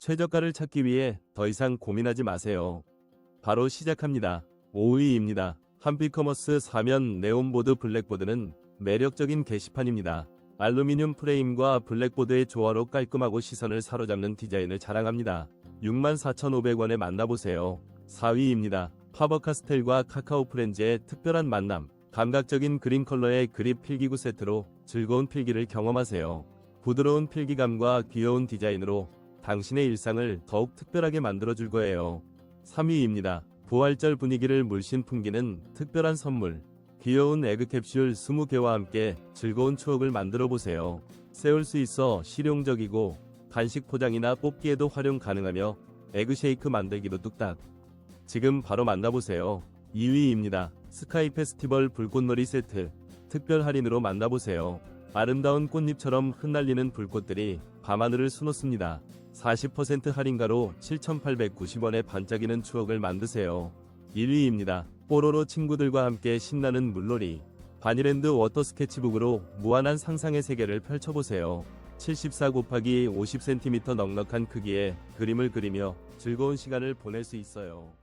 최저가를 찾기 위해 더 이상 고민하지 마세요. 바로 시작합니다. 5위입니다. 한빛커머스 사면 네온보드 블랙보드는 매력적인 게시판입니다. 알루미늄 프레임과 블랙보드의 조화로 깔끔하고 시선을 사로잡는 디자인을 자랑합니다. 64,500원에 만나보세요. 4위입니다. 파버카스텔과 카카오 프렌즈의 특별한 만남. 감각적인 그린 컬러의 그립 필기구 세트로 즐거운 필기를 경험하세요. 부드러운 필기감과 귀여운 디자인으로 당신의 일상을 더욱 특별하게 만들어줄 거예요. 3위입니다. 부활절 분위기를 물씬 풍기는 특별한 선물. 귀여운 에그 캡슐 20개와 함께 즐거운 추억을 만들어 보세요. 세울 수 있어 실용적이고 간식 포장이나 뽑기에도 활용 가능하며 에그 쉐이크 만들기도 뚝딱. 지금 바로 만나보세요. 2위입니다. 스카이 페스티벌 불꽃놀이 세트. 특별 할인으로 만나보세요. 아름다운 꽃잎처럼 흩날리는 불꽃들이 밤하늘을 수놓습니다. 40% 할인가로 7,890원에 반짝이는 추억을 만드세요. 1위입니다. 뽀로로 친구들과 함께 신나는 물놀이. 바니랜드 워터 스케치북으로 무한한 상상의 세계를 펼쳐보세요. 74 곱하기 50cm 넉넉한 크기의 그림을 그리며 즐거운 시간을 보낼 수 있어요.